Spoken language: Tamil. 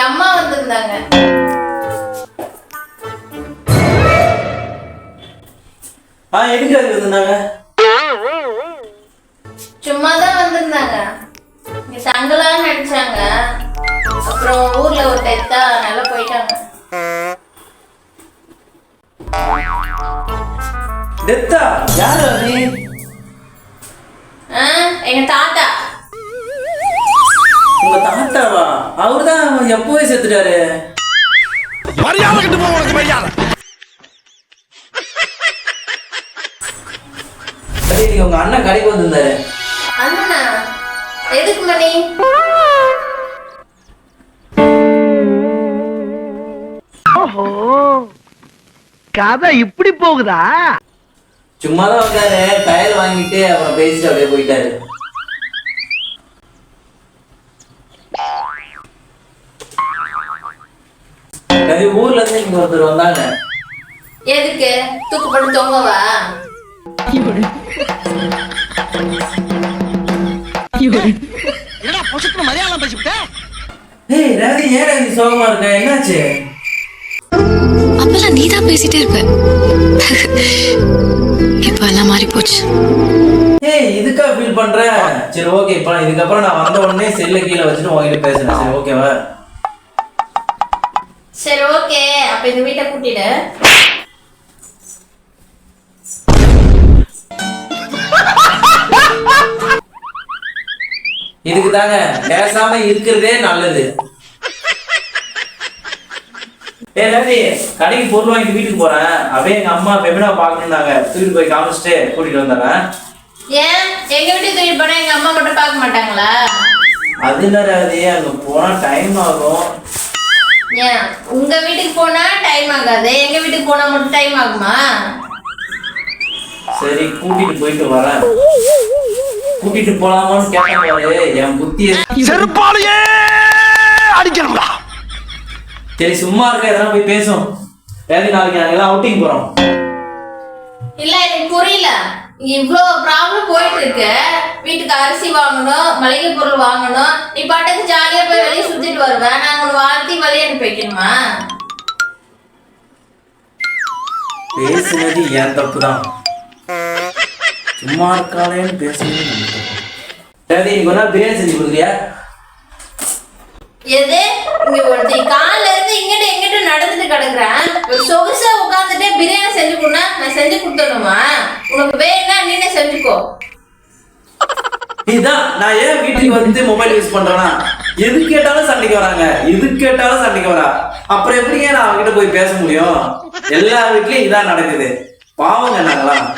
அம்மா வந்திருந்தாங்க. ஆ எதுக்காக இருந்தாங்க சும்மா தான் வந்திருந்தாங்க. இங்க தங்கலாம்னு நினைச்சாங்க. அப்புறம் ஊர்ல ஒரு டெத்தா நல்லா போயிட்டாங்க. டெத்தா? யாரு அது? ஆ, எங்க தாத்தா அவர்தான் எப்பவே செத்துட்டாரு. மரியாதை கிட்ட போ உனக்கு மரியாதை. உங்க அண்ணன் கடைக்கு வந்திருந்தாரு. அண்ணனா எதுக்கு மணி? ஓஹோ கதை இப்படி போகுதா? சும்மா தான் வந்தாரு டயர் வாங்கிட்டு அப்புறம் பேசிட்டு அப்படியே போயிட்டாரு. சரி ஊர்ல இருந்து இங்க ஒருத்தர் வந்தாங்க. எதுக்கு? தூக்கு போட்டு தொங்கவா? என்னடா பொசுக்கு மலையாளம் பேசிவிட்ட? ஏய் ரவி ஏன் ரவி சோகமா இருக்க? என்னாச்சு? அப்பெல்லாம் நீ தான் பேசிட்டே இருப்ப. இப்ப எல்லாம் மாறி போச்சு. ஏய் இதுக்கா ஃபீல் பண்ற? சரி ஓகே இப்போ இதுக்கப்புறம் நான் வந்த உடனே செல்ல கீழே வச்சுட்டு உங்ககிட்ட பேசுறேன். சரி ஓகேவா சரி ஓகே அப்ப இந்த வீட்டை கூட்டிடு. இதுக்கு தாங்க பேசாம இருக்கிறதே நல்லது. ஏ ரவி கடைக்கு பொருள் வாங்கிட்டு வீட்டுக்கு போறேன். அப்படியே எங்க அம்மா வெபினா பாக்கணும்னாங்க தூக்கிட்டு போய் காமிச்சிட்டு கூட்டிட்டு வந்துடுறேன். ஏன்? எங்க வீட்டுக்கு தூக்கிட்டு போனா எங்க அம்மா மட்டும் பார்க்க மாட்டாங்களா? அது என்ன ரவி அங்க போனா டைம் ஆகும். ஏன் உங்க வீட்டுக்கு போனா டைம் ஆகாது. எங்க வீட்டுக்கு போனா மட்டும் டைம் ஆகுமா? சரி கூட்டிட்டு போயிட்டு வரேன். கூட்டிட்டு போலாமான்னு கேட்டேன் பாரு என் புத்தி செருப்பாலேயே அடிக்கணும்டா. சரி சும்மா இருக்க எதனா போய் பேசும். ரவி நாளைக்கு நாங்க எல்லாம் அவுட்டிங் போறோம். இல்ல எனக்கு புரியல. இவ்ளோ ப்ராப்ளம் போயிட்டு இருக்கு. வீட்டுக்கு அரிசி வாங்கணும் மளிகை பொருள் வாங்கணும். நீ பாட்டுக்கு ஜாலியா போய் வெளியே சுத்திட்டு வருவேன் நான் உங்களை வாழ்த்தி வழி அனுப்பி வைக்கணுமா? பேசுனது என் தப்பு தான் சும்மா இருக்காளேன்னு பேசுனது இன்னைக்கு ஒரு நாள் பிரியாணி செஞ்சு கொடுக்குறியா? எது? இங்க ஒருத்தி காலைல இருந்து இங்கிட்ட எங்கிட்ட நடந்துட்டு கிடக்குறேன் ஒரு சொகுசா உட்காந்துட்டு பிரியாணி செஞ்சு கொடுனா நான் செஞ்சு கொடுத்துடணுமா? உனக்கு வேணும்னா நீனே செஞ்சுக்கோ. இதான் நான் ஏன் வீட்டுக்கு வந்து மொபைல் யூஸ் பண்றேன்னா எது கேட்டாலும் சண்டைக்கு வராங்க. எது கேட்டாலும் சண்டைக்கு வரா. அப்புறம் எப்படிங்க நான் அவகிட்ட போய் பேச முடியும்? எல்லா வீட்லயும் இதான் நடக்குது. பாவங்க நாங்களாம்.